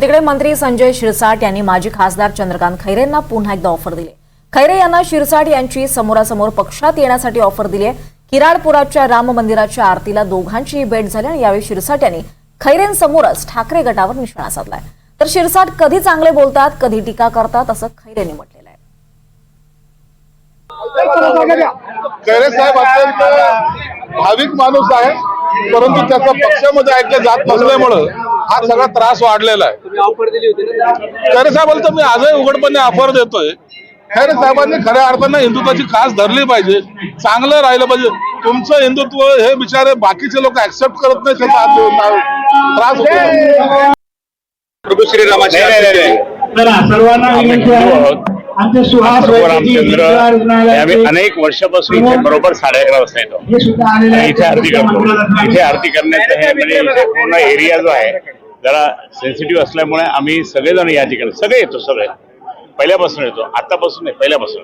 तिकडे मंत्री संजय शिरसाट यांनी माजी खासदार चंद्रकांत खैरेंना पुन्हा एकदा ऑफर दिली. खैरे यांना शिरसाट यांची समोरासमोर पक्षात येण्यासाठी ऑफर दिली आहे. किराडपुराच्या राम मंदिराच्या आरतीला दोघांचीही भेट झाली आणि यावेळी शिरसाट यांनी खैरेंसमोरच ठाकरे गटावर निशाणा साधलाय. तर शिरसाट कधी चांगले बोलतात कधी टीका करतात असं खैरेंनी म्हटलेलं आहे. खैरे साहेब अत्यंत भाविक माणूस आहे परंतु त्याचा पक्षामध्ये ऐकलं जात नसल्यामुळं हा सगळा त्रास वाढलेला आहे. तुम्ही ऑफर दिली होती ना खैरे साहेबांना तर मी आजही उघडपणे ऑफर देतोय. खैरे साहेबांनी खऱ्या अर्थानं हिंदुत्वाची खास धरली पाहिजे. चांगलं राहिलं पाहिजे. तुमचं हिंदुत्व हे बिचारे बाकीचे लोक ऍक्सेप्ट करत नाही त्रास होतो. प्रभू श्रीरामाची नाही, नाही, नाही, नाही. चला सर्वांना आमचे सुहास आम्ही अनेक वर्षापासून इथे बरोबर साडे अकरा वाजता येतो. इथे आरती करतो. इथे आरती करण्याचं हे म्हणजे इथे पूर्ण एरिया जो आहे जरा सेन्सिटिव्ह असल्यामुळे आम्ही सगळेजण या ठिकाणी सगळे येतो सगळे. पहिल्यापासून येतो. आतापासून नाही पहिल्यापासून